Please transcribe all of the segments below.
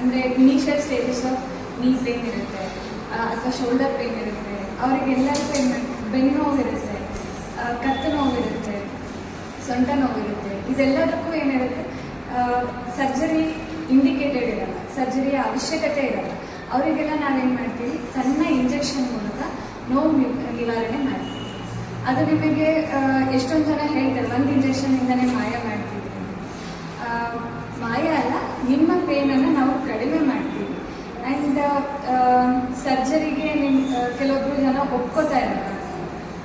ಅಂದರೆ initial stages of knee pain ಇರುತ್ತೆ ಅಥವಾ ಶೋಲ್ಡರ್ ಪೇನ್ ಇರುತ್ತೆ ಅವರಿಗೆಲ್ಲರಿಗೂ ಪೇನ್ ಬೆನ್ನು ನೋವಿರುತ್ತೆ ಕತ್ತು ನೋವಿರುತ್ತೆ ಸೊಂಟ ನೋವಿರುತ್ತೆ ಇದೆಲ್ಲದಕ್ಕೂ ಏನಿರುತ್ತೆ ಸರ್ಜರಿ ಇಂಡಿಕೇಟೆಡ್ ಇರಲ್ಲ ಸರ್ಜರಿಯ ಅವಶ್ಯಕತೆ ಇರಲ್ಲ. ಅವರಿಗೆಲ್ಲ ನಾವೇನು ಮಾಡ್ತೀವಿ? ಸಣ್ಣ ಇಂಜೆಕ್ಷನ್ ಮೂಲಕ ನೋವು ನಿವಾರಣೆ ಮಾಡ್ತೀವಿ. ಅದು ನಿಮಗೆ ಎಷ್ಟೊಂದು ಜನ ಹೇಳ್ತಾರೆ, ಒಂದು ಇಂಜೆಕ್ಷನಿಂದನೇ ಮಾಯ ಮಾಡ್ತೀವಿ ಮಾಯ ಅಲ್ಲ, ನಿಮ್ಮ ಪೇನನ್ನು ನಾವು ಸರ್ಜರಿಗೆ ನಿಮ್ಮ ಕೆಲವೊಬ್ರು ಜನ ಒಪ್ಕೋತಾ ಇರಲ್ಲ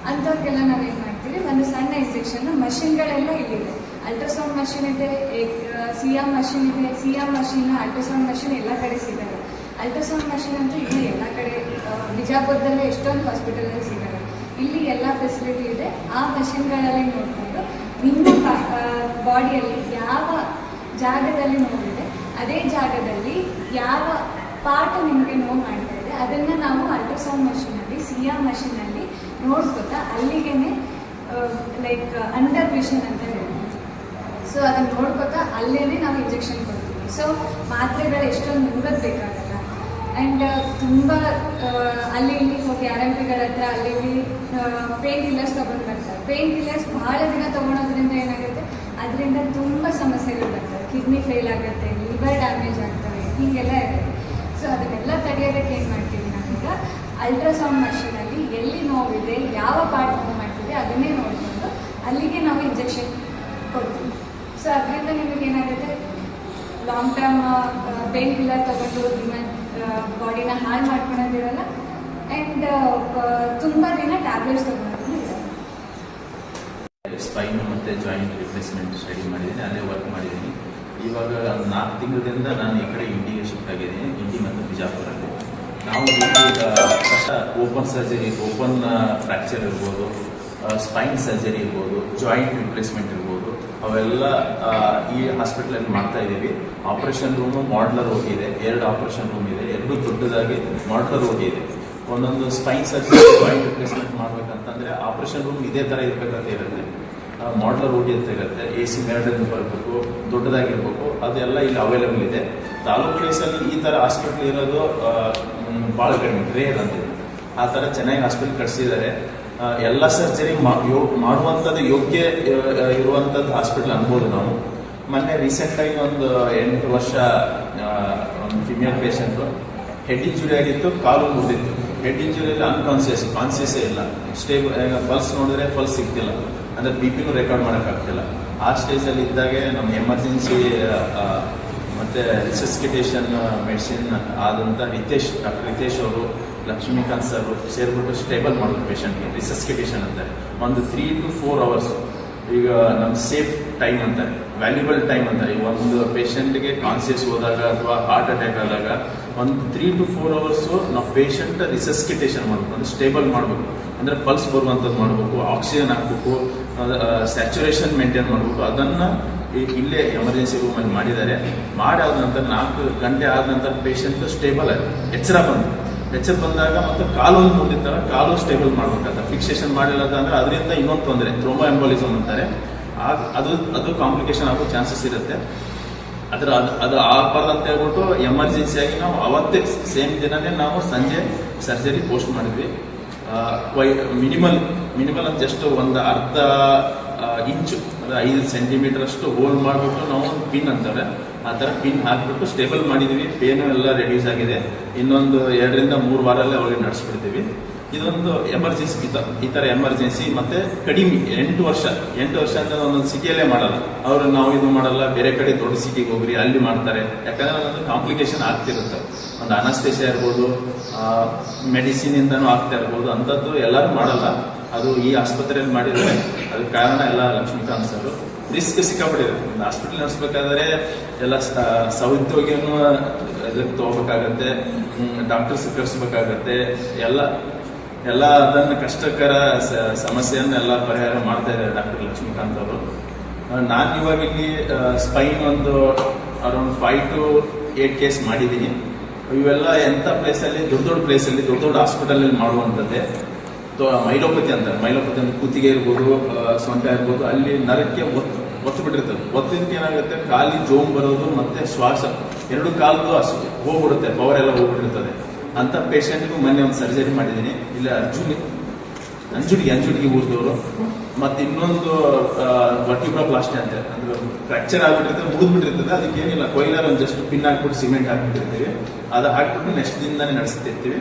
ಅಂಥವ್ರಿಗೆಲ್ಲ ನಾವೇನು ಮಾಡ್ತೀವಿ? ಒಂದು ಸಣ್ಣ ಇಂಜೆಕ್ಷನ್ ಮಷಿನ್ಗಳೆಲ್ಲ ಇಲ್ಲಿದೆ. ಅಲ್ಟ್ರಾಸೌಂಡ್ ಮಷಿನ್ ಇದೆ ಸಿ ಎಂ ಮಷಿನ್ ಇದೆ C M machine ultrasound machine ಎಲ್ಲ ಕಡೆ ಸಿಗಲ್ಲ. ಅಲ್ಟ್ರಾಸೌಂಡ್ ಮಷಿನ್ ಅಂತೂ ಇಲ್ಲಿ ಎಲ್ಲ ಕಡೆ ಬಿಜಾಪುರದಲ್ಲೇ ಎಷ್ಟೊಂದು ಹಾಸ್ಪಿಟಲಲ್ಲಿ ಸಿಗಲ್ಲ. ಇಲ್ಲಿ ಎಲ್ಲ ಫೆಸಿಲಿಟಿ ಇದೆ. ಆ ಮಷಿನ್ಗಳಲ್ಲಿ ನೋಡಿಕೊಂಡು ನಿಮ್ಮ ಬಾಡಿಯಲ್ಲಿ ಯಾವ ಜಾಗದಲ್ಲಿ ನೋಡಿದೆ ಅದೇ ಜಾಗದಲ್ಲಿ ಯಾವ ಪಾರ್ಟ್ ನಿಮಗೆ ನೋವು ಮಾಡ್ತಾ ಇದೆ. ಅದನ್ನು ನಾವು ಅಲ್ಟ್ರಾಸೌಂಡ್ ಮಷಿನಲ್ಲಿ ಸಿ ಆರ್ ಮಷಿನಲ್ಲಿ ನೋಡ್ಕೊತಾ ಅಲ್ಲಿಗೆ ಲೈಕ್ ಅಂಡರ್ ವಿಷನ್ ಅಂತ ಹೇಳ್ಬೋದು. ಸೊ ಅದನ್ನು ನೋಡ್ಕೊತಾ ಅಲ್ಲೇ ನಾವು ಇಂಜೆಕ್ಷನ್ ಕೊಡ್ತೀವಿ. ಸೊ ಮಾತ್ರೆಗಳು ಎಷ್ಟೊಂದು ನುಂಗದ್ ಬೇಕಾಗಲ್ಲ. ಆ್ಯಂಡ್ ತುಂಬ ಅಲ್ಲಿ ಇಲ್ಲಿ ಹೋಗಿ ಆರ್ ಎಂ ಪಿಗಳ ಹತ್ರ ಅಲ್ಲಿ ಇಲ್ಲಿ ಪೇನ್ ಕಿಲ್ಲರ್ಸ್ ತೊಗೊಂಡು ಬರ್ತಾರೆ. ಪೇನ್ ಕಿಲ್ಲರ್ಸ್ ಭಾಳ ದಿನ ತೊಗೊಳೋದ್ರಿಂದ ಏನಾಗುತ್ತೆ? ಅದರಿಂದ ತುಂಬ ಸಮಸ್ಯೆಗಳು ಬರ್ತವೆ. ಕಿಡ್ನಿ ಫೇಲ್ ಆಗುತ್ತೆ ಲಿವರ್ ಡ್ಯಾಮೇಜ್ ಆಗ್ತವೆ, ಹೀಗೆಲ್ಲ ಇರುತ್ತೆ. ಸೊ ಅದನ್ನೆಲ್ಲ ತಡೆಯೋದಕ್ಕೆ ಏನು ಮಾಡ್ತೀವಿ ನಾವೀಗ? ಅಲ್ಟ್ರಾಸೌಂಡ್ ಮಷೀನಲ್ಲಿ ಎಲ್ಲಿ ನೋವಿದೆ, ಯಾವ ಪಾರ್ಟ್ ನೋವು ಮಾಡ್ತಿದೆ ಅದನ್ನೇ ನೋಡಿಕೊಂಡು ಅಲ್ಲಿಗೆ ನಾವು ಇಂಜೆಕ್ಷನ್ ಕೊಡ್ತೀವಿ. ಸೊ ಅದರಿಂದ ನಿಮಗೆ ಏನಾಗುತ್ತೆ? ಲಾಂಗ್ ಟರ್ಮ್ ಪೇನ್ ಕಿಲ್ಲರ್ ತಗೊಂಡು ನಿಮ್ಮ ಬಾಡಿನ ಹಾಲ್ ಮಾಡ್ಕೊಳೋದಿರಲ್ಲ? ಆ್ಯಂಡ್ ತುಂಬ ದಿನ ಟ್ಯಾಬ್ಲೆಟ್ಸ್ ತಗೊಂಡು ಸ್ಪೈನ್ ಮತ್ತು ಜಾಯಿಂಟ್ ರಿಪ್ಲೇಸ್ಮೆಂಟ್ ಸ್ಟಡಿ ಮಾಡಿದ್ದೀನಿ ಅಲ್ಲೇ ವರ್ಕ್ ಮಾಡಿದ್ದೀನಿ. ಇವಾಗ ನಾಲ್ಕು ತಿಂಗಳಿಂದ ನಾನು ಈ ಕಡೆ ಇಂಡಿಗೆ ಶಿಫ್ಟ್ ಆಗಿದ್ದೀನಿ, ಇಂಡಿ ಮತ್ತು ಬಿಜಾಪುರಲ್ಲಿ. ನಾವು ಕಷ್ಟ ಓಪನ್ ಸರ್ಜರಿ ಓಪನ್ ಫ್ರ್ಯಾಕ್ಚರ್ ಇರ್ಬೋದು ಸ್ಪೈನ್ ಸರ್ಜರಿ ಇರ್ಬೋದು ಜಾಯಿಂಟ್ ರಿಪ್ಲೇಸ್ಮೆಂಟ್ ಇರ್ಬೋದು, ಅವೆಲ್ಲ ಈ ಹಾಸ್ಪಿಟ್ಲಲ್ಲಿ ಮಾಡ್ತಾ ಇದ್ದೀವಿ. ಆಪರೇಷನ್ ರೂಮು ಮಾಡ್ಲರ್ ಹೋಗಿದೆ ಎರಡು ಆಪರೇಷನ್ ರೂಮ್ ಇದೆ, ಎರಡು ದೊಡ್ಡದಾಗಿ ಮಾಡ್ಲರ್ ಹೋಗಿದೆ ಒಂದೊಂದು ಸ್ಪೈನ್ ಸರ್ಜರಿ ಜಾಯಿಂಟ್ ರಿಪ್ಲೇಸ್ಮೆಂಟ್ ಮಾಡ್ಬೇಕಂತಂದ್ರೆ ಆಪರೇಷನ್ ರೂಮ್ ಇದೇ ತರ ಇರ್ಬೇಕಂತ ಇರುತ್ತೆ. ಮಾಡ್ಲರ್ ಓಡಿ ಅಂತ ಇರುತ್ತೆ ಎ ಸಿ ಮೇಲ್ರಿಂದ ಬರಬೇಕು ದೊಡ್ಡದಾಗಿರ್ಬೇಕು, ಅದೆಲ್ಲ ಇಲ್ಲಿ ಅವೈಲೇಬಲ್ ಇದೆ. ತಾಲೂಕು ಪ್ಲೇಸಲ್ಲಿ ಈ ಥರ ಹಾಸ್ಪಿಟ್ಲ್ ಇರೋದು ಭಾಳ ಕಡಿಮೆ ರೇರ್ ಅಂತ ಆ ಥರ ಚೆನ್ನಾಗಿ ಹಾಸ್ಪಿಟ್ಲ್ ಕಟ್ಸಿದ್ದಾರೆ. ಎಲ್ಲ ಸರ್ಜರಿ ಮಾಡುವಂಥದ್ದು ಯೋಗ್ಯ ಇರುವಂಥದ್ದು ಹಾಸ್ಪಿಟ್ಲ್ ಅನ್ಬೋದು ನಾವು. ಮೊನ್ನೆ ರೀಸೆಂಟಾಗಿ ಒಂದು ಎಂಟು ವರ್ಷ ಒಂದು ಫಿಮೇಲ್ ಪೇಷಂಟು ಹೆಡ್ ಇಂಜುರಿ ಆಗಿತ್ತು, ಕಾಲು ಮುಗಿದಿತ್ತು ಹೆಡ್ ಇಂಜುರಿಯಲ್ಲಿ ಅನ್ಕಾನ್ಸಿಯಸ್ ಕಾನ್ಸಿಯಸ್ಸೇ ಇಲ್ಲ. ಸ್ಟೇಬಲ್ ಪಲ್ಸ್ ನೋಡಿದ್ರೆ ಪಲ್ಸ್ ಸಿಗ್ತಿಲ್ಲ. ಅಂದ್ರೆ ಬಿ ಪಿನೂ ರೆಕಾರ್ಡ್ ಮಾಡೋಕ್ಕಾಗ್ತಿಲ್ಲ ಆ ಸ್ಟೇಜಲ್ಲಿ ಇದ್ದಾಗೆ ನಮ್ಮ ಎಮರ್ಜೆನ್ಸಿ ಮತ್ತೆ ರಿಸಸ್ಕಿಟೇಷನ್ ಮೆಡಿಸಿನ್ ಆದಂಥ ರಿತೇಶ್ ಡಾಕ್ಟರ್ ರಿತೇಶ್ ಅವರು, ಲಕ್ಷ್ಮೀಕಾಂತ್ ಸರ್ ಸೇರ್ಬಿಟ್ಟು ಸ್ಟೇಬಲ್ ಮಾಡೋದು ಪೇಷಂಟ್ಗೆ ರಿಸಸ್ಕಿಟೇಷನ್ ಅಂತಾರೆ. ಒಂದು ತ್ರೀ ಟು ಫೋರ್ ಅವರ್ಸ್ ಈಗ ನಮ್ಮ ಸೇಫ್ ಟೈಮ್ ಅಂತಾರೆ. ವ್ಯಾಲ್ಯೂಬಲ್ ಟೈಮ್ ಅಂತಾರೆ ಒಂದು ಪೇಷಂಟ್ಗೆ ಕಾನ್ಸಿಯಸ್ ಹೋದಾಗ ಅಥವಾ ಹಾರ್ಟ್ ಅಟ್ಯಾಕ್ ಆದಾಗ ಒಂದು ತ್ರೀ ಟು ಫೋರ್ ಅವರ್ಸು ನಾವು ಪೇಷಂಟ್ ರಿಸಸ್ಕಿಟೇಷನ್ ಮಾಡಬೇಕು. ಅಂದರೆ ಸ್ಟೇಬಲ್ ಮಾಡಬೇಕು. ಅಂದರೆ ಪಲ್ಸ್ ಬರುವಂಥದ್ದು ಮಾಡಬೇಕು ಆಕ್ಸಿಜನ್ ಹಾಕಬೇಕು ಸ್ಯಾಚುರೇಷನ್ ಮೇಂಟೈನ್ ಮಾಡಬೇಕು. ಅದನ್ನು ಇಲ್ಲೇ ಎಮರ್ಜೆನ್ಸಿ ರೂಮಲ್ಲಿ ಮಾಡಿದ್ದಾರೆ. ಮಾಡಿ ಆದ ನಂತರ ನಾಲ್ಕು ಗಂಟೆ ಆದ ನಂತರ ಪೇಷಂಟ್ ಸ್ಟೇಬಲ್ ಆಯ್ತು. ಎಚ್ಚರ ಬಂದು. ಎಚ್ಚರ ಬಂದಾಗ ಮತ್ತು ಕಾಲು ಒಂದು ಮುಂದಿರ್ತಾರೆ ಕಾಲು ಸ್ಟೇಬಲ್ ಮಾಡಬೇಕಾಗ್ತದೆ. ಫಿಕ್ಸೇಷನ್ ಮಾಡಿಲ್ಲ ಅಂದರೆ ಅದರಿಂದ ಇನ್ನೊಂದು ತೊಂದರೆ ಥ್ರೋಮೋ ಎಂಬೋಲಿಸಮ್ ಅಂತಾರೆ. ಆ- ಅದು ಅದು ಕಾಂಪ್ಲಿಕೇಶನ್ ಆಗೋ ಚಾನ್ಸಸ್ ಇರುತ್ತೆ. ಅದರ ಅದು ಅದು ಅಂತ ಹೇಳ್ಬಿಟ್ಟು ಎಮರ್ಜೆನ್ಸಿಯಾಗಿ ನಾವು ಅವತ್ತೇ ಸೇಮ್ ದಿನನೇ ನಾವು ಸಂಜೆ ಸರ್ಜರಿ ಪೋಸ್ಟ್ ಮಾಡಿದ್ವಿ. ಮಿನಿಮಲ್ ಮಿನಿಮಲ್ ಅಂತ ಜಸ್ಟ್ ಒಂದು ಅರ್ಧ ಇಂಚು, ಅಂದರೆ ಐದು ಸೆಂಟಿಮೀಟರ್ ಅಷ್ಟು ಹೋಲ್ಡ್ ಮಾಡಿಬಿಟ್ಟು ನಾವು ಪಿನ್ ಅಂತಾರೆ. ಆ ಥರ ಪಿನ್ ಹಾಕಿಬಿಟ್ಟು ಸ್ಟೇಬಲ್ ಮಾಡಿದ್ದೀವಿ ಪೇನು ಎಲ್ಲ ರೆಡ್ಯೂಸ್ ಆಗಿದೆ. ಇನ್ನೊಂದು ಎರಡರಿಂದ ಮೂರು ವಾರಲ್ಲೇ ಅವ್ರಿಗೆ ನಡೆಸ್ಬಿಡ್ತೀವಿ. ಇದೊಂದು ಎಮರ್ಜೆನ್ಸಿ ಈ ಥರ ಎಮರ್ಜೆನ್ಸಿ ಮತ್ತೆ ಕಡಿಮೆ, ಎಂಟು ವರ್ಷ ಎಂಟು ವರ್ಷ ಅಂತ ಒಂದೊಂದು ಸಿಟಿಯಲ್ಲೇ ಮಾಡಲ್ಲ. ಅವರು ನಾವು ಇದು ಮಾಡಲ್ಲ, ಬೇರೆ ಕಡೆ ದೊಡ್ಡ ಸಿಟಿಗೆ ಹೋಗ್ರಿ, ಅಲ್ಲಿ ಮಾಡ್ತಾರೆ. ಯಾಕಂದ್ರೆ ಅದೊಂದು ಕಾಂಪ್ಲಿಕೇಶನ್ ಆಗ್ತಿರುತ್ತೆ. ಒಂದು ಅನಸ್ತೇಶ ಇರ್ಬೋದು ಮೆಡಿಸಿನ್ ಇಂದನೂ ಆಗ್ತಾ ಇರ್ಬೋದು, ಅಂಥದ್ದು ಎಲ್ಲರೂ ಮಾಡಲ್ಲ. ಅದು ಈ ಆಸ್ಪತ್ರೆಯಲ್ಲಿ ಮಾಡಿದ್ರೆ ಅದಕ್ಕೆ ಕಾರಣ ಎಲ್ಲ ಲಕ್ಷ್ಮೀಕಾಂತ್ ಸರ್. ರಿಸ್ಕ್ ಸಿಕ್ಕಾಪಟ್ಟಿದೆ. ಒಂದು ಹಾಸ್ಪಿಟಲ್ ನಡೆಸ್ಬೇಕಾದ್ರೆ ಎಲ್ಲ ಸೌದ್ಯೋಗಿಯನ್ನು ಇದಕ್ಕೆ ತಗೋಬೇಕಾಗತ್ತೆ ಡಾಕ್ಟರ್ಸ್ ಕರೆಸ್ಬೇಕಾಗತ್ತೆ, ಎಲ್ಲ ಎಲ್ಲ ಅದನ್ನ ಕಷ್ಟಕರ ಸಮಸ್ಯೆಯನ್ನೆಲ್ಲ ಪರಿಹಾರ ಮಾಡ್ತಾ ಇದ್ದಾರೆ ಡಾಕ್ಟರ್ ಲಕ್ಷ್ಮೀಕಾಂತ್ ಅವರು. ನಾನು ಇವಾಗ ಇಲ್ಲಿ ಸ್ಪೈನ್ ಒಂದು around five to eight case ಮಾಡಿದ್ದೀನಿ. ಇವೆಲ್ಲ ಎಂಥ ಪ್ಲೇಸಲ್ಲಿ ದೊಡ್ಡ ದೊಡ್ಡ ಪ್ಲೇಸಲ್ಲಿ ದೊಡ್ಡ ದೊಡ್ಡ ಹಾಸ್ಪಿಟಲಲ್ಲಿ ಮಾಡುವಂಥದ್ದೇ. ಮೈಲೋಪತಿ ಅಂತ, ಮೈಲೋಪತಿ ಅಂದ್ರೆ ಕೂತಿಗೆ ಇರ್ಬೋದು ಸೊಂಟ ಇರ್ಬೋದು, ಅಲ್ಲಿ ನರಕ್ಕೆ ಒತ್ತು ಒತ್ತು ಬಿಟ್ಟಿರ್ತದೆ. ಒತ್ತಿಂತ ಏನಾಗುತ್ತೆ ಕಾಲಿ ಜೋಮ್ ಬರೋದು ಮತ್ತೆ ಶ್ವಾಸ. ಎರಡು ಕಾಲದ್ದು ಹೋಗ್ಬಿಡುತ್ತೆ ಪವರ್ ಎಲ್ಲ ಹೋಗ್ಬಿಟ್ಟಿರ್ತದೆ. ಅಂತ ಪೇಷಂಟ್ಗೂ ಮೊನ್ನೆ ಒಂದು ಸರ್ಜರಿ ಮಾಡಿದ್ದೀನಿ. ಇಲ್ಲ ಅರ್ಜುನ್ ಅಂಜುಡಿಗೆ ಅಂಜುಡಿಗೆ ಊರಿದವರು ಮತ್ತೆ ಇನ್ನೊಂದು ವರ್ಟಿಬ್ರೋಪ್ಲಾಸ್ಟಿ ಅಂತ. ಅಂದ್ರೆ ಫ್ರಾಕ್ಚರ್ ಆಗ್ಬಿಟ್ಟಿರ್ತದೆ ಮುಗಿದ್ಬಿಟ್ಟಿರ್ತದೆ ಅದಕ್ಕೆ ಏನಿಲ್ಲ, ಕೊಯ್ಲರ್ ಒಂದು ಜಸ್ಟ್ ಪಿನ್ ಹಾಕ್ಬಿಟ್ಟು ಸಿಮೆಂಟ್ ಹಾಕ್ಬಿಟ್ಟಿರ್ತೀವಿ. ಅದು ಹಾಕ್ಬಿಟ್ಟು ನೆಕ್ಸ್ಟ್ ದಿನನೇ ನಡೆಸ್ತಿರ್ತೀವಿ.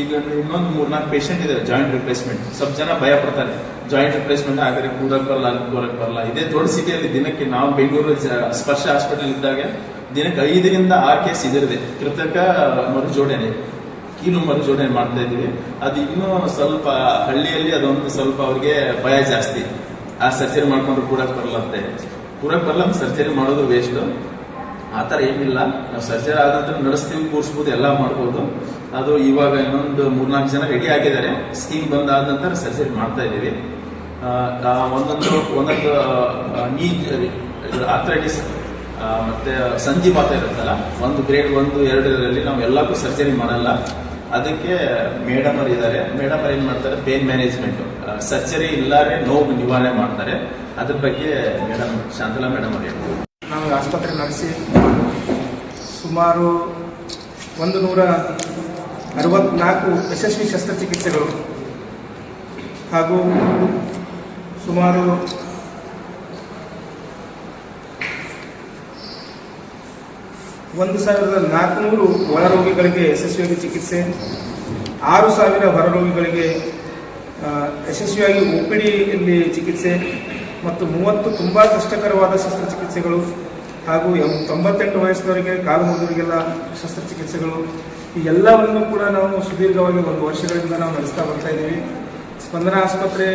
ಈಗ ಇನ್ನೊಂದು ಮೂರ್ನಾಲ್ಕು ಪೇಷಂಟ್ ಇದೆ ಜಾಯಿಂಟ್ ರಿಪ್ಲೇಸ್ಮೆಂಟ್. ಸ್ವಲ್ಪ ಜನ ಭಯ ಪಡ್ತಾರೆ. ಜಾಯಿಂಟ್ ರಿಪ್ಲೇಸ್ಮೆಂಟ್ ಆದರೆ ಕೂಡಕ್ಕೆ ಬರಲ್ಲ ಅಲ್ಲಿ ಕೂರಕ್ ಬರಲ್ಲ. ಇದೇ ದೊಡ್ಡ ಸಿಟಿಯಲ್ಲಿ ದಿನಕ್ಕೆ ನಾವು ಬೆಂಗಳೂರು ಸ್ಪರ್ಶ ಹಾಸ್ಪಿಟಲ್ ಇದ್ದಾಗ ದಿನಕ್ಕೆ ಐದರಿಂದ ಆರು ಕೇಸ್ ಇದಿರದೆ ಕೃತಕ ಮರುಜೋಡಣೆ. ಕೀಲು ಪರಿಶೋಧನೆ ಮಾಡ್ತಾ ಇದ್ದೀವಿ. ಅದು ಇನ್ನೂ ಸ್ವಲ್ಪ ಹಳ್ಳಿಯಲ್ಲಿ ಅದೊಂದು ಸ್ವಲ್ಪ ಅವ್ರಿಗೆ ಭಯ ಜಾಸ್ತಿ. ಆ ಸರ್ಜರಿ ಮಾಡ್ಕೊಂಡು ಕೂಡ ಬರಲ್ಲ ಅಂತೆ. ಕೂಡಕ್ ಬರಲ್ಲ, ಸರ್ಜರಿ ಮಾಡೋದು ವೇಸ್ಟ್ ಆ ಥರ ಏನಿಲ್ಲ. ನಾವು ಸರ್ಜರಿ ಆದ ನಂತರ ನಡೆಸ್ತೀವಿ, ಕೂರಿಸ್ಬೋದು, ಎಲ್ಲ ಮಾಡ್ಬೋದು. ಅದು ಇವಾಗ ಇನ್ನೊಂದು ಮೂರ್ನಾಲ್ಕು ಜನ ರೆಡಿ ಆಗಿದ್ದಾರೆ. ಸ್ಕೀಮ್ ಬಂದಾದ ನಂತರ ಸರ್ಜರಿ ಮಾಡ್ತಾ ಇದ್ದೀವಿ. ಒಂದೊಂದು ಒಂದೊಂದು ನೀ ಆಥ್ರೈಟಿಸ್ ಮತ್ತೆ ಸಂಧಿವಾತ ಇರುತ್ತಲ್ಲ, ಒಂದು ಗ್ರೇಡ್ ಒಂದು, ಎರಡರಲ್ಲಿ ನಾವು ಎಲ್ಲಕ್ಕೂ ಸರ್ಜರಿ ಮಾಡಲ್ಲ. ಅದಕ್ಕೆ ಮೇಡಮ್ ಅವರು ಇದ್ದಾರೆ. ಮೇಡಮ್ ಅವ್ರು ಏನ್ ಮಾಡ್ತಾರೆ? ಪೇನ್ ಮ್ಯಾನೇಜ್ಮೆಂಟ್ ಸರ್ಜರಿ ಇಲ್ಲಾರೆ ನೋವು ನಿವಾರಣೆ ಮಾಡ್ತಾರೆ. ಅದ್ರ ಬಗ್ಗೆ ಮೇಡಮ್, ಶಾಂತಲಾ ಮೇಡಮ್ ಅವರು ಹೇಳ್ತಾರೆ. ನಾವು ಆಸ್ಪತ್ರೆ ನಡೆಸಿ ಸುಮಾರು ಒಂದು ನೂರ ಅರವತ್ನಾಲ್ಕು ಯಶಸ್ವಿ ಶಸ್ತ್ರಚಿಕಿತ್ಸೆಗಳು ಹಾಗೂ ಸುಮಾರು ಒಂದು ಸಾವಿರದ ನಾಲ್ಕುನೂರು ಒಳ ರೋಗಿಗಳಿಗೆ ಯಶಸ್ವಿಯಾಗಿ ಚಿಕಿತ್ಸೆ ಆರು ಸಾವಿರ ಹೊರ ರೋಗಿಗಳಿಗೆ ಆ, ಯಶಸ್ವಿಯಾಗಿ ಒ ಪಿ ಚಿಕಿತ್ಸೆ ಮತ್ತು ಮೂವತ್ತು ತುಂಬ ಕಷ್ಟಕರವಾದ ಶಸ್ತ್ರಚಿಕಿತ್ಸೆಗಳು ಹಾಗೂ ತೊಂಬತ್ತೆಂಟು ವಯಸ್ಸಿನವರಿಗೆ ಕಾಲು ಮುಗಿದವರಿಗೆಲ್ಲ ಶಸ್ತ್ರಚಿಕಿತ್ಸೆಗಳು. ಈ ಎಲ್ಲವನ್ನು ಕೂಡ ನಾವು ಸುದೀರ್ಘವಾಗಿ ಒಂದು ವರ್ಷಗಳಿಂದ ನಾವು ನಡೆಸ್ತಾ ಬರ್ತಾ ಇದ್ದೀವಿ. ಸ್ಪಂದನ ಆಸ್ಪತ್ರೆ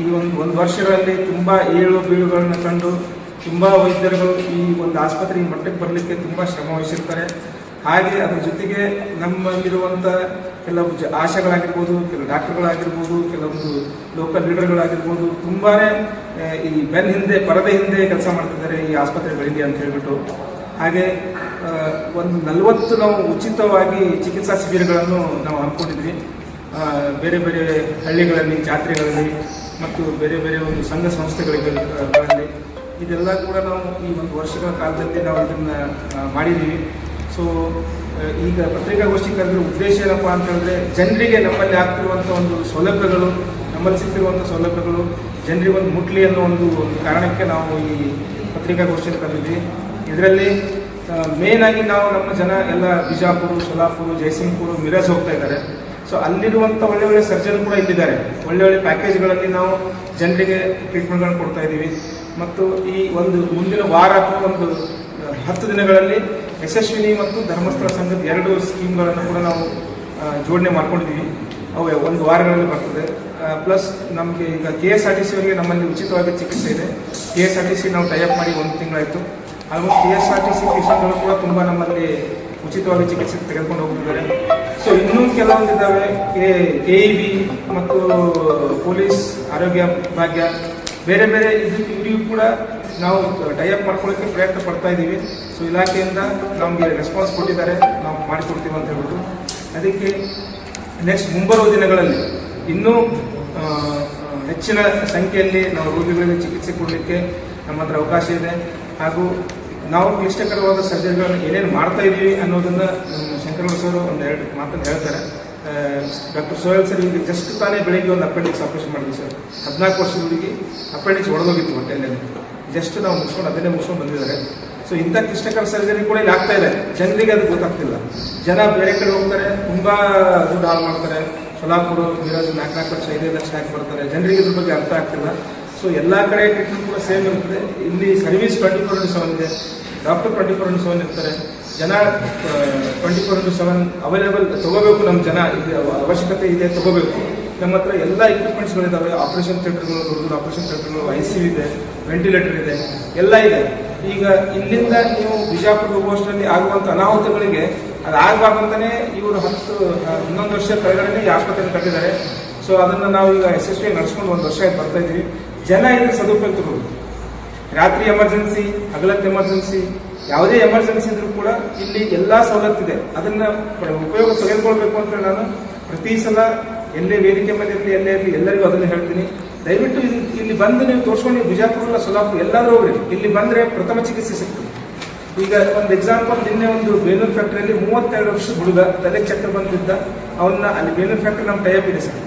ಈ ಒಂದು ಒಂದು ವರ್ಷಗಳಲ್ಲಿ ತುಂಬ ಏಳು ಬೀಳುಗಳನ್ನು ಕಂಡು ತುಂಬ ವೈದ್ಯರುಗಳು ಈ ಒಂದು ಆಸ್ಪತ್ರೆ ಮಟ್ಟಕ್ಕೆ ಬರಲಿಕ್ಕೆ ತುಂಬ ಶ್ರಮ ವಹಿಸಿರ್ತಾರೆ. ಹಾಗೆ ಅದ್ರ ಜೊತೆಗೆ ನಮ್ಮಲ್ಲಿರುವಂಥ ಕೆಲವು ಜ ಆಶೆಗಳಾಗಿರ್ಬೋದು, ಕೆಲವು ಡಾಕ್ಟರ್ಗಳಾಗಿರ್ಬೋದು, ಕೆಲವೊಂದು ಲೋಕಲ್ ಲೀಡರ್ಗಳಾಗಿರ್ಬೋದು ತುಂಬಾ ಈ ಬೆನ್ ಹಿಂದೆ, ಪರದೆ ಹಿಂದೆ ಕೆಲಸ ಮಾಡ್ತಿದ್ದಾರೆ ಈ ಆಸ್ಪತ್ರೆಗಳಿಗೆ ಅಂತ ಹೇಳ್ಬಿಟ್ಟು. ಹಾಗೆ ಒಂದು ನಲವತ್ತು ನಾವು ಉಚಿತವಾಗಿ ಚಿಕಿತ್ಸಾ ಶಿಬಿರಗಳನ್ನು ನಾವು ಹಮ್ಮಿಕೊಂಡಿದ್ವಿ. ಬೇರೆ ಬೇರೆ ಹಳ್ಳಿಗಳಲ್ಲಿ, ಜಾತ್ರೆಗಳಲ್ಲಿ, ಮತ್ತು ಬೇರೆ ಬೇರೆ ಒಂದು ಸಂಘ ಸಂಸ್ಥೆಗಳಲ್ಲಿ ಇದೆಲ್ಲ ಕೂಡ ನಾವು ಈ ಒಂದು ವರ್ಷಗಳ ಕಾಲದಲ್ಲಿ ನಾವು ಇದನ್ನು ಮಾಡಿದ್ದೀವಿ ಸೊ ಈಗ ಪತ್ರಿಕಾಗೋಷ್ಠಿ ಕರೆದಿರೋ ಉದ್ದೇಶ ಏನಪ್ಪ ಅಂತಂದ್ರೆ ಜನರಿಗೆ ನಮ್ಮಲ್ಲಿ ಆಗ್ತಿರುವಂಥ ಒಂದು ಸೌಲಭ್ಯಗಳು, ನಮ್ಮಲ್ಲಿ ಸಿಗ್ತಿರುವಂಥ ಸೌಲಭ್ಯಗಳು, ಜನರಿಗೆ ಒಂದು ಮುಟ್ಲಿ ಅನ್ನೋ ಒಂದು ಒಂದು ಕಾರಣಕ್ಕೆ ನಾವು ಈ ಪತ್ರಿಕಾಗೋಷ್ಠಿಯನ್ನು ಕರೆದಿದ್ವಿ ಇದರಲ್ಲಿ ಮೇನ್ ಆಗಿ ನಾವು ನಮ್ಮ ಜನ ಎಲ್ಲ ಬಿಜಾಪುರ, ಸೊಲಾಪುರ ಜಯಸಿಂಗ್ಪುರ ಮಿರಾಜ್ ಹೋಗ್ತಾ ಇದ್ದಾರೆ. ಸೊ ಅಲ್ಲಿರುವಂಥ ಒಳ್ಳೆ ಒಳ್ಳೆ ಸರ್ಜನ್ ಕೂಡ ಇಲ್ಲಿದ್ದಾರೆ. ಒಳ್ಳೆ ಒಳ್ಳೆ ಪ್ಯಾಕೇಜ್ಗಳಲ್ಲಿ ನಾವು ಜನರಿಗೆ ಟ್ರೀಟ್ಮೆಂಟ್ಗಳನ್ನು ಕೊಡ್ತಾ ಇದ್ದೀವಿ. ಮತ್ತು ಈ ಒಂದು ಮುಂದಿನ ವಾರ ಅಥವಾ ಒಂದು ಹತ್ತು ದಿನಗಳಲ್ಲಿ ಯಶಸ್ವಿನಿ ಮತ್ತು ಧರ್ಮಸ್ಥಳ ಸಂಘದ ಎರಡು ಸ್ಕೀಮ್ಗಳನ್ನು ಕೂಡ ನಾವು ಜೋಡಣೆ ಮಾಡ್ಕೊಂಡಿದ್ದೀವಿ. ಅವು ಒಂದು ವಾರಗಳಲ್ಲಿ ಬರ್ತದೆ. ಪ್ಲಸ್ ನಮಗೆ ಈಗ K S R T C ಅವರಿಗೆ ನಮ್ಮಲ್ಲಿ ಉಚಿತವಾಗಿ ಚಿಕಿತ್ಸೆ ಇದೆ. K S R T C ನಾವು ಟೈಅಪ್ ಮಾಡಿ ಒಂದು ತಿಂಗಳಾಯಿತು. ಹಾಗೂ K S R T C ಪೇಷಂಟ್ಗಳು ಕೂಡ ತುಂಬ ನಮ್ಮಲ್ಲಿ ಉಚಿತವಾಗಿ ಚಿಕಿತ್ಸೆ ತೆಗೆದುಕೊಂಡು ಹೋಗ್ತಿದ್ದಾರೆ. ಸೊ, ಇನ್ನೂ ಕೆಲವೊಂದು ಇದ್ದಾವೆ ಕೆ ಇ ಬಿ ಮತ್ತು ಪೊಲೀಸ್ ಆರೋಗ್ಯ ಭಾಗ್ಯ. ಬೇರೆ ಬೇರೆ ಇದು ಇವರಿಗೂ ಕೂಡ ನಾವು ಟೈಅಪ್ ಮಾಡ್ಕೊಳ್ಳೋಕ್ಕೆ ಪ್ರಯತ್ನ ಪಡ್ತಾ ಇದ್ದೀವಿ. ಸೊ, ಇಲಾಖೆಯಿಂದ ನಮಗೆ ರೆಸ್ಪಾನ್ಸ್ ಕೊಟ್ಟಿದ್ದಾರೆ. ನಾವು ಮಾಡಿಕೊಡ್ತೀವಿ ಅಂತ ಹೇಳ್ಬಿಟ್ಟು. ಅದಕ್ಕೆ ನೆಕ್ಸ್ಟ್ ಮುಂಬರುವ ದಿನಗಳಲ್ಲಿ ಇನ್ನೂ ಹೆಚ್ಚಿನ ಸಂಖ್ಯೆಯಲ್ಲಿ ನಾವು ರೋಗಿಗಳಿಗೆ ಚಿಕಿತ್ಸೆ ಕೊಡಲಿಕ್ಕೆ ನಮ್ಮ ಹತ್ರ ಅವಕಾಶ ಇದೆ. ಹಾಗೂ ನಾವು ಕ್ಲಿಷ್ಟಕರವಾದ ಸರ್ಜರಿಗಳನ್ನು ಏನೇನು ಮಾಡ್ತಾ ಇದ್ದೀವಿ ಅನ್ನೋದನ್ನ ಶಂಕರಗೌಡ ಸರ್ ಒಂದು ಎರಡು ಮಾತನ್ನು ಹೇಳ್ತಾರೆ. ಡಾಕ್ಟರ್ ಸೋಹೇಲ್ ಸರ್, ಈಗ ಜಸ್ಟ್ ತಾನೇ ಬೆಳಿಗ್ಗೆ ಒಂದು ಅಪೆಂಡಿಕ್ಸ್ ಆಪರೇಷನ್ ಮಾಡಿದ್ವಿ ಸರ್. ಹದಿನಾಲ್ಕು ವರ್ಷದ ಹುಡುಗಿ ಅಪೆಂಡಿಕ್ಸ್ ಒಡೆದೋಗಿತ್ತು ಹೊಟ್ಟೆಯಲ್ಲಿ ಜಸ್ಟ್ ನಾವು ಮುಗಿಸ್ಕೊಂಡು ಅದನ್ನೇ ಮುಗಿಸ್ಕೊಂಡು ಬಂದಿದ್ದಾರೆ. ಸೊ ಇಂಥ ಕೃಷ್ಣಕರ ಸರ್ಜರಿ ಕೂಡ ಇಲ್ಲಿ ಆಗ್ತಾ ಇದೆ. ಜನರಿಗೆ ಅದು ಗೊತ್ತಾಗ್ತಿಲ್ಲ. ಜನ ಬೇರೆ ಕಡೆ ಹೋಗ್ತಾರೆ, ತುಂಬ ದುಡ್ಡು ಹಾಳು ಮಾಡ್ತಾರೆ. ಸೊಲಾಪುರ ಮೀರಾಜ್ ನಾಲ್ಕು ನಾಲ್ಕು ಲಕ್ಷ ಐದೈದು ಲಕ್ಷ ಹಾಕಿ ಬರ್ತಾರೆ ಜನರಿಗೆ ಇದ್ರ ಬಗ್ಗೆ ಅರ್ಥ ಆಗ್ತಿಲ್ಲ. ಸೊ ಎಲ್ಲ ಕಡೆ ಟ್ರೀಟ್ಮೆಂಟ್ ಕೂಡ ಸೇಮ್ ಇರ್ತದೆ. ಇಲ್ಲಿ service twenty four into seven ಇದೆ. Doctor twenty four into seven ಇರ್ತಾರೆ. ಜನ twenty four into seven available ತಗೋಬೇಕು ನಮ್ಮ ಜನ ಇದು ಅವಶ್ಯಕತೆ ಇದೆ, ತಗೋಬೇಕು. ನಮ್ಮ ಹತ್ರ ಎಲ್ಲ ಇಕ್ವಿಪ್ಮೆಂಟ್ಸ್ಗಳಿದ್ದಾವೆ ಆಪರೇಷನ್ ಥಿಯೇಟರ್ಗಳು ದೊಡ್ಡ ಆಪರೇಷನ್ ಥಿಯೇಟರ್ಗಳು ಐ ಸಿ ಇದೆ ವೆಂಟಿಲೇಟರ್ ಇದೆ, ಎಲ್ಲ ಇದೆ. ಈಗ ಇಲ್ಲಿಂದ ನೀವು ಬಿಜಾಪುರ ಹೋಗುವಷ್ಟರಲ್ಲಿ ಆಗುವಂಥ ಅನಾಹುತಗಳಿಗೆ ಅದು ಆಗಬಾರ್ದಂತಾನೆ ಇವರು ಹತ್ತು ಹನ್ನೊಂದು ವರ್ಷ ಕೆಳಗಡೆ ಈ ಆಸ್ಪತ್ರೆ ಕಟ್ಟಿದ್ದಾರೆ. ಸೊ ಅದನ್ನು ನಾವು ಈಗ ಯಶಸ್ವಿಯಾಗಿ ನಡೆಸ್ಕೊಂಡು ಒಂದು ವರ್ಷ ಬರ್ತಾ ಇದ್ದೀವಿ. ಜನ ಇದನ್ನು ಸದುಪಯೋಗ ತಗೋಬೇಕು. ರಾತ್ರಿ ಎಮರ್ಜೆನ್ಸಿ, ಹಗಲತ್ತು ಎಮರ್ಜೆನ್ಸಿ, ಯಾವುದೇ ಎಮರ್ಜೆನ್ಸಿ ಇದ್ರೂ ಕೂಡ ಇಲ್ಲಿ ಎಲ್ಲ ಸವಲತ್ತಿದೆ ಅದನ್ನ ಉಪಯೋಗ ತೆಗೆದುಕೊಳ್ಬೇಕು ಅಂತ ನಾನು ಪ್ರತಿ ಸಲ ಎಲ್ಲೇ ವೇದಿಕೆ ಮೇಲೆ ಎಲ್ಲೇ ಇರಲಿ, ಎಲ್ಲರಿಗೂ ಅದನ್ನ ಹೇಳ್ತೀನಿ. ದಯವಿಟ್ಟು ಇಲ್ಲಿ ಬಂದು ನೀವು ತೋರಿಸ್ಕೊಂಡು ಬಿಜಾಪುರ ಸೊಲ್ಲಾಪುರ ಎಲ್ಲಾದ್ರೂ ಹೋಗ್ರಿ. ಇಲ್ಲಿ ಬಂದ್ರೆ ಪ್ರಥಮ ಚಿಕಿತ್ಸೆ ಸಿಗ್ತದೆ. ಈಗ ಒಂದು ಎಕ್ಸಾಂಪಲ್ ನಿನ್ನೆ ಒಂದು ಬೇಲೂರು ಫ್ಯಾಕ್ಟ್ರಿಯಲ್ಲಿ ಮೂವತ್ತೆರಡು ವರ್ಷದ ಹುಡುಗ ತಲೆ ಚಕ್ರ ಬಂದಿದ್ದ. ಅವನ್ನ ಅಲ್ಲಿ ಬೇಲೂರು ಫ್ಯಾಕ್ಟರಿ ನಮ್ಮ ಟೈಪ್ ಇದೆ ಸರ್.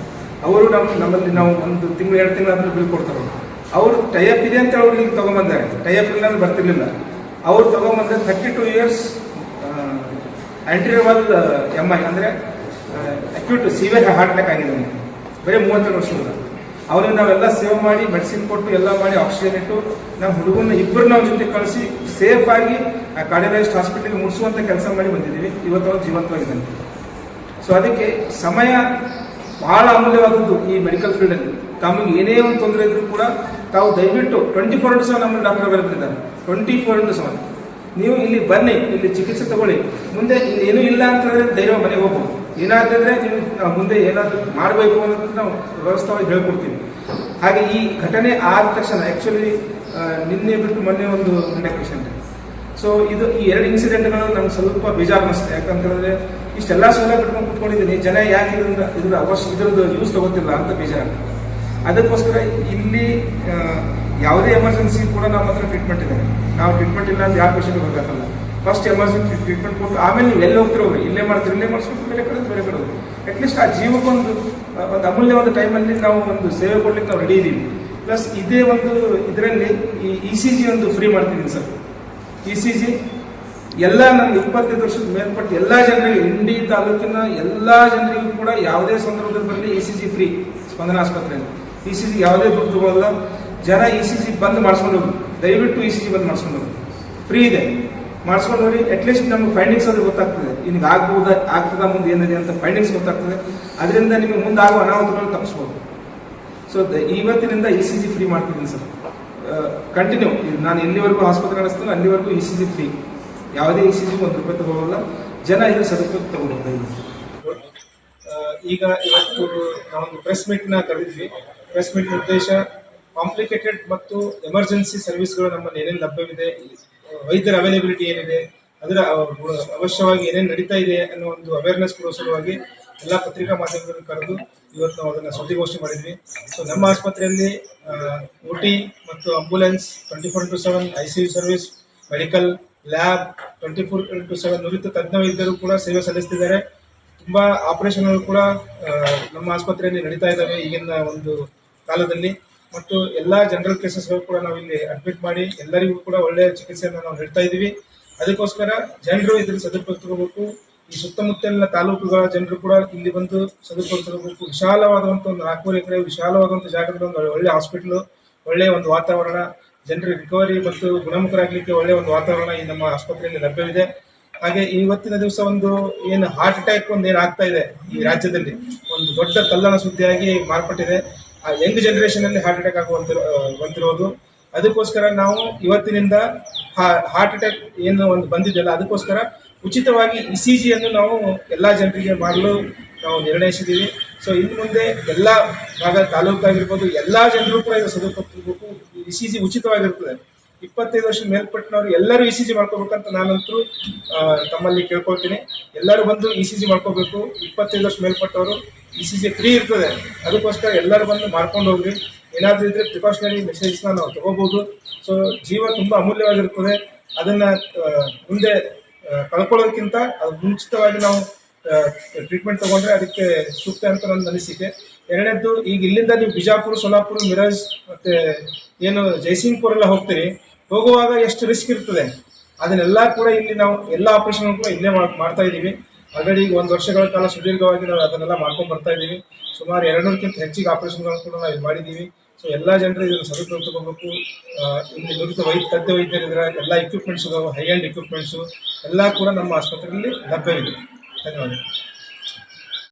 ಅವರು ನಮ್ಮ ನಮ್ಮಲ್ಲಿ ನಾವು ಒಂದು ತಿಂಗಳು, ಎರಡು ತಿಂಗಳಾದ್ರೂ ಬಿಲ್ ಕೊಡ್ತಾರೆ ಅವರು ಟೈಅಪ್ ಇದೆ ಅಂತ ಅವ್ರು ಇಲ್ಲಿ ತಗೊಂಬಂದಾರೆ. ಟೈಅಪ್ ಇಲ್ಲ ಅಂದ್ರೆ ಬರ್ತಿರ್ಲಿಲ್ಲ. ಅವ್ರು ತಗೊಂಬಂದ thirty two years anterior wall M I ಅಂದ್ರೆ ಅಕ್ಯೂಟ್ ಸಿವಿಯರ್ ಹಾರ್ಟ್ ಅಟ್ಯಾಕ್ ಆಗಿದೆ ಅವನಿಗೆ. ಬರೀ ಮೂವತ್ತೆರಡು ವರ್ಷದ ಅವನಿಗೆ ನಾವೆಲ್ಲ ಸೇವ್ ಮಾಡಿ ಮೆಡಿಸಿನ್ ಕೊಟ್ಟು ಎಲ್ಲ ಮಾಡಿ ಆಕ್ಸಿಜನ್ ಇಟ್ಟು ನಮ್ಮ ಹುಡುಗನ ಇಬ್ಬರು ನಾವು ಜೊತೆ ಕಳಿಸಿ ಸೇಫ್ ಆಗಿ ಆ ಕಾರ್ಡಿಯಲೈಸ್ಟ್ ಹಾಸ್ಪಿಟಲ್ ಮುಗಿಸುವಂತ ಕೆಲಸ ಮಾಡಿ ಬಂದಿದ್ದೀವಿ. ಇವತ್ತು ಅವನು ಜೀವಂತವಾಗಿದ್ದಾನೆ. ಸೊ ಅದಕ್ಕೆ ಸಮಯ ಬಹಳ ಅಮೂಲ್ಯವಾದದ್ದು ಈ ಮೆಡಿಕಲ್ ಫೀಲ್ಡ್ ಅಲ್ಲಿ. ತಮಗೆ ಏನೇ ಒಂದು ತೊಂದರೆ ಇದ್ರೂ ಕೂಡ ತಾವು ದಯವಿಟ್ಟು ಟ್ವೆಂಟಿ ಫೋರ್ ಇಂಟು ಸೆವೆನ್ ನಮ್ಮ doctor available twenty four into seven ನೀವು ಇಲ್ಲಿ ಬನ್ನಿ, ಇಲ್ಲಿ ಚಿಕಿತ್ಸೆ ತಗೊಳ್ಳಿ. ಮುಂದೆ ಇಲ್ಲಿ ಏನೂ ಇಲ್ಲ ಅಂತ ಹೇಳಿದ್ರೆ ಧೈರ್ಯ ಮನೆಗೆ ಹೋಗ್ಬೋದು. ಏನಾದ್ರೆ ನೀವು ಮುಂದೆ ಏನಾದರೂ ಮಾಡಬೇಕು ಅನ್ನೋದನ್ನ ನಾವು ವ್ಯವಸ್ಥೆವಾಗಿ ಹೇಳ್ಕೊಡ್ತೀವಿ. ಹಾಗೆ ಈ ಘಟನೆ ಆದ ತಕ್ಷಣ ಆ್ಯಕ್ಚುಲಿ ನಿನ್ನೆ ಬಿಟ್ಟು ಮೊನ್ನೆ ಒಂದು ಮಂಡ್ಯ ಪೇಷಂಟ್ ಸೊ ಇದು ಈ ಎರಡು ಇನ್ಸಿಡೆಂಟ್ಗಳು ನಮ್ಗೆ ಸ್ವಲ್ಪ ಬೇಜಾರು ಅನಿಸುತ್ತೆ ಯಾಕಂತೇಳಿದ್ರೆ ಇಷ್ಟೆಲ್ಲ ಸೌಲಭ್ಯ ಬಿಟ್ಕೊಂಡು ಕುತ್ಕೊಂಡಿದ್ದೀನಿ. ಜನ ಯಾಕೆ ಇದರಿಂದ, ಇದ್ರ ಅವಶ್ಯ, ಇದ್ರದ್ದು ಯೂಸ್ ತಗೋತಿಲ್ಲ ಅಂತ ಬೇಜಾರು ಅದಕ್ಕೋಸ್ಕರ ಇಲ್ಲಿ ಯಾವುದೇ ಎಮರ್ಜೆನ್ಸಿ ಕೂಡ ನಮ್ಮ ಹತ್ರ ಟ್ರೀಟ್ಮೆಂಟ್ ಇದೆ ನಾವು ಟ್ರೀಟ್ಮೆಂಟ್ ಇಲ್ಲ ಅಂತ ಯಾವ ಪೇಷೆಂಟ್ ಹೋಗಬೇಕಲ್ಲ ಫಸ್ಟ್ ಎಮರ್ಜೆನ್ಸಿ ಟ್ರೀಟ್ಮೆಂಟ್ ಕೊಟ್ಟು ಆಮೇಲೆ ನೀವು ಎಲ್ಲಿ ಹೋಗ್ತಿರೋ ಇಲ್ಲೇ ಮಾಡ್ತೀರಿ, ಇಲ್ಲೇ ಮಾಡಿಸ್ಕೊಂಡು ಬೇರೆ ಕಡೆ ಬೇರೆ ಕಡೆ ಅಟ್ಲೀಸ್ಟ್ ಆ ಜೀವಕ್ಕೊಂದು ಒಂದು ಅಮೂಲ್ಯವಾದ ಟೈಮಲ್ಲಿ ನಾವು ಒಂದು ಸೇವೆ ಕೊಡ್ಲಿಕ್ಕೆ ನಾವು ರೆಡಿ ಇದ್ದೀವಿ ಪ್ಲಸ್ ಇದೇ ಒಂದು ಇದರಲ್ಲಿ ಈ ಇ ಸಿ ಜಿ ಒಂದು ಫ್ರೀ ಮಾಡ್ತಿದ್ದೀನಿ ಸರ್. ಇ ಸಿ ಜಿ ಎಲ್ಲ ನನ್ನ ಇಪ್ಪತ್ತೈದು ವರ್ಷದ ಮೇಲ್ಪಟ್ಟು ಎಲ್ಲ ಜನರಿಗೆ, ಇಂಡಿ ತಾಲೂಕಿನ ಎಲ್ಲ ಜನರಿಗೂ ಕೂಡ ಯಾವುದೇ ಸಂದರ್ಭದಲ್ಲಿ E C G free Spandana ಆಸ್ಪತ್ರೆಯಲ್ಲಿ. ಇ ಸಿ ಜಿ ಯಾವುದೇ ದುಡ್ಡು ತಗೊಳ್ಳಲ್ಲ ಜನ ಇ ಸಿ ಜಿ ಬಂದ್ ಮಾಡಿಸ್ಕೊಂಡು ಹೋಗಿ. ದಯವಿಟ್ಟು ಇ ಸಿ ಜಿ ಬಂದ್ ಮಾಡಿಸ್ಕೊಂಡು ಹೋಗಿ. ಫ್ರೀ ಇದೆ. ಮಾಡಿಸ್ಕೊಂಡು ಹೋಗಿ ಅಟ್ಲೀಸ್ಟ್ ನಮ್ಗೆ ಫೈಂಡಿಂಗ್ಸ್ ಅದು ಗೊತ್ತಾಗ್ತದೆ. ನಿಮ್ಗೆ ಆಗ್ಬೋದ, ಆಗ್ತದ, ಮುಂದೆ ಏನಿದೆ ಅಂತ ಫೈಂಡಿಂಗ್ಸ್ ಗೊತ್ತಾಗ್ತದೆ. ಅದರಿಂದ ನಿಮಗೆ ಮುಂದೆ ಅನಾಹುತಗಳು ತಪ್ಪಿಸ್ಬೋದು. ಸೊ ಇವತ್ತಿನಿಂದ ಇ ಸಿ ಜಿ ಫ್ರೀ ಮಾಡ್ತಿದ್ದೀನಿ ಸರ್ ಕಂಟಿನ್ಯೂ ನಾನು ಎಲ್ಲಿವರೆಗೂ ಆಸ್ಪತ್ರೆ ನಡೆಸ್ತೀನಿ ಅಲ್ಲಿವರೆಗೂ ಇ ಸಿ ಜಿ ಫ್ರೀ ಯಾವುದೇ ಇ ಸಿ ಜಿ ಒಂದು ರೂಪಾಯಿ ತಗೊಳ್ಳಲ್ಲ ಜನ ಇದು ಸದುಪಯೋಗ ತಗೊಳ್ಬೋದು. ಈಗ ಇವತ್ತು ನಾವೊಂದು ಪ್ರೆಸ್ ಮೀಟ್ನ ಕರೆದಿದ್ವಿ. ಪ್ರೆಸ್ ಮೀಟ್ ಉದ್ದೇಶ ಕಾಂಪ್ಲಿಕೇಟೆಡ್ ಮತ್ತು ಎಮರ್ಜೆನ್ಸಿ ಸರ್ವಿಸ್ಗಳು ನಮ್ಮಲ್ಲಿ ಏನೇನು ಲಭ್ಯವಿದೆ, ವೈದ್ಯರ ಅವೈಲೇಬಿಲಿಟಿ ಏನಿದೆ, ಅದರ ಅವಶ್ಯವಾಗಿ ಏನೇನು ನಡೀತಾ ಇದೆ ಅನ್ನೋ ಒಂದು ಅವೇರ್ನೆಸ್ ಕೊಡುವ ಸಲುವಾಗಿ ಎಲ್ಲ ಪತ್ರಿಕಾ ಮಾಧ್ಯಮಗಳನ್ನು ಕರೆದು ಇವತ್ತು ನಾವು ಅದನ್ನು ಸುದ್ದಿಗೋಷ್ಠಿ ಮಾಡಿದ್ವಿ. ಸೊ ನಮ್ಮ ಆಸ್ಪತ್ರೆಯಲ್ಲಿ ಓ ಟಿ ಮತ್ತು ambulance twenty four into seven I C U service medical lab twenty four into seven ನುರಿತ ತಜ್ಞ ವೈದ್ಯರು ಕೂಡ ಸೇವೆ ಸಲ್ಲಿಸ್ತಿದ್ದಾರೆ. ತುಂಬಾ ಆಪರೇಷನ್ಗಳು ಕೂಡ ನಮ್ಮ ಆಸ್ಪತ್ರೆಯಲ್ಲಿ ನಡೀತಾ ಇದ್ದಾವೆ ಈಗಿನ ಒಂದು ಕಾಲದಲ್ಲಿ ಮತ್ತು ಎಲ್ಲ ಜನರಲ್ ಕೇಸಸ್ಗಳು ಕೂಡ ನಾವು ಇಲ್ಲಿ ಅಡ್ಮಿಟ್ ಮಾಡಿ ಎಲ್ಲರಿಗೂ ಕೂಡ ಒಳ್ಳೆಯ ಚಿಕಿತ್ಸೆಯನ್ನು ನಾವು ನೀಡ್ತಾ ಇದ್ದೀವಿ. ಅದಕ್ಕೋಸ್ಕರ ಜನರು ಇದ್ರ ಸದುಪಯೋಗ ತಗೋಬೇಕು. ಈ ಸುತ್ತಮುತ್ತಲಿನ ತಾಲೂಕುಗಳ ಜನರು ಕೂಡ ಇಲ್ಲಿ ಬಂದು ಸದುಪಯೋಗ ತಗೋಬೇಕು. ವಿಶಾಲವಾದಂಥ ಒಂದು ನಾಲ್ಕೂವರೆ ಎಕರೆ ವಿಶಾಲವಾದಂಥ ಜಾಗದಲ್ಲಿ ಒಂದು ಒಳ್ಳೆ ಹಾಸ್ಪಿಟ್ಲು ಒಳ್ಳೆಯ ಒಂದು ವಾತಾವರಣ, ಜನರು ರಿಕವರಿ ಮತ್ತು ಗುಣಮುಖರಾಗಲಿಕ್ಕೆ ಒಳ್ಳೆಯ ಒಂದು ವಾತಾವರಣ ಈ ನಮ್ಮ ಆಸ್ಪತ್ರೆಯಲ್ಲಿ ಲಭ್ಯವಿದೆ. ಹಾಗೆ ಇವತ್ತಿನ ದಿವಸ ಒಂದು ಏನು ಹಾರ್ಟ್ ಅಟ್ಯಾಕ್ ಒಂದು ಏನು ಆಗ್ತಾ ಇದೆ ಈ ರಾಜ್ಯದಲ್ಲಿ. ಒಂದು ದೊಡ್ಡ ಕಲ್ಲಣ ಸುದ್ದಿಯಾಗಿ ಮಾರ್ಪಟ್ಟಿದೆ. ಆ ಯಂಗ್ ಜನರೇಷನ್ ಅಲ್ಲಿ ಹಾರ್ಟ್ ಅಟ್ಯಾಕ್ ಆಗುವಂತಿರೋ ಬಂತಿರೋದು ಅದಕ್ಕೋಸ್ಕರ ನಾವು ಇವತ್ತಿನಿಂದ ಹಾರ್ಟ್ ಅಟ್ಯಾಕ್ ಏನು ಒಂದು ಬಂದಿದೆಯಲ್ಲ, ಅದಕ್ಕೋಸ್ಕರ ಉಚಿತವಾಗಿ ಇ ಸಿ ಜಿಯನ್ನು ನಾವು ಎಲ್ಲ ಜನರಿಗೆ ಮಾಡಲು ನಾವು ನಿರ್ಣಯಿಸಿದ್ದೀವಿ. ಸೊ ಇನ್ನು ಮುಂದೆ ಎಲ್ಲ ಭಾಗ ತಾಲೂಕಾಗಿರ್ಬೋದು, ಎಲ್ಲ ಜನರು ಕೂಡ ಇದು ಸದುಪಯೋಗ ಇ ಸಿ ಜಿ ಉಚಿತವಾಗಿರ್ತದೆ. ಇಪ್ಪತ್ತೈದು ವರ್ಷ ಮೇಲ್ಪಟ್ಟನವರು ಎಲ್ಲರೂ ಇ ಸಿ ಜಿ ಮಾಡ್ಕೋಬೇಕಂತ ನಾನಂತೂ ತಮ್ಮಲ್ಲಿ ಕೇಳ್ಕೊಳ್ತೀನಿ. ಎಲ್ಲರೂ ಬಂದು ಇ ಸಿ ಜಿ ಮಾಡ್ಕೋಬೇಕು. ಇಪ್ಪತ್ತೈದು ವರ್ಷ ಮೇಲ್ಪಟ್ಟವರು ಇ ಸಿ ಜಿ ಫ್ರೀ ಇರ್ತದೆ. ಅದಕ್ಕೋಸ್ಕರ ಎಲ್ಲರೂ ಬಂದು ಮಾಡ್ಕೊಂಡು ಹೋಗ್ರಿ. ಏನಾದರೂ ಇದ್ರೆ ಪ್ರಿಕಾಷನರಿ ಮೆಸೇಜ್ನ ನಾವು ತಗೋಬಹುದು ಸೊ ಜೀವ ತುಂಬ ಅಮೂಲ್ಯವಾಗಿರ್ತದೆ ಅದನ್ನ ಮುಂದೆ ಕಳ್ಕೊಳ್ಳೋದಕ್ಕಿಂತ ಅದು ಮುಂಚಿತವಾಗಿ ನಾವು ಟ್ರೀಟ್ಮೆಂಟ್ ತಗೊಂಡ್ರೆ ಅದಕ್ಕೆ ಸೂಕ್ತ ಅಂತ ನನ್ನ ಅನಿಸಿಕೆ. ಎರಡನೇದ್ದು, ಈಗ ಇಲ್ಲಿಂದ ನೀವು ಬಿಜಾಪುರ, ಸೋಲಾಪುರ, ಮಿರಾಜ್ ಮತ್ತೆ ಏನು ಜೈಸಿಂಗ್ಪುರ ಎಲ್ಲ ಹೋಗ್ತೀರಿ ಹೋಗುವಾಗ ಎಷ್ಟು ರಿಸ್ಕ್ ಇರ್ತದೆ? ಅದನ್ನೆಲ್ಲ ಕೂಡ ಇಲ್ಲಿ ನಾವು ಎಲ್ಲ ಆಪರೇಷನ್ ಕೂಡ ಇಲ್ಲೇ ಮಾಡ್- ಮಾಡ್ತಾ ಇದ್ದೀವಿ. ಆಲ್ರೆಡಿ ಈಗ ಒಂದು ವರ್ಷಗಳ ಕಾಲ ಸುದೀರ್ಘವಾಗಿ ನಾವು ಅದನ್ನೆಲ್ಲ ಮಾಡ್ಕೊಂಡು ಬರ್ತಾ ಇದ್ದೀವಿ. ಸುಮಾರು ಎರಡುನೂರಕ್ಕಿಂತ ಹೆಚ್ಚಿಗೆ ಆಪರೇಷನ್ಗಳನ್ನು ಕೂಡ ನಾವು ಇಲ್ಲಿ ಮಾಡಿದ್ದೀವಿ. ಸೊ ಎಲ್ಲ ಜನರು ಇದನ್ನು ಸದುಪಯೋಗ ತಗೋಬೇಕು ಇಲ್ಲಿ ನುರಿತ ವೈದ್ಯ ತಜ್ಞ ವೈದ್ಯರಿದ್ರೆ ಎಲ್ಲ ಇಕ್ವಿಪ್ಮೆಂಟ್ಸ್ ಹೈ ಆ್ಯಂಡ್ ಇಕ್ವಿಪ್ಮೆಂಟ್ಸು ಎಲ್ಲ ಕೂಡ ನಮ್ಮ ಆಸ್ಪತ್ರೆಯಲ್ಲಿ ಲಭ್ಯವಿದೆ. ಧನ್ಯವಾದ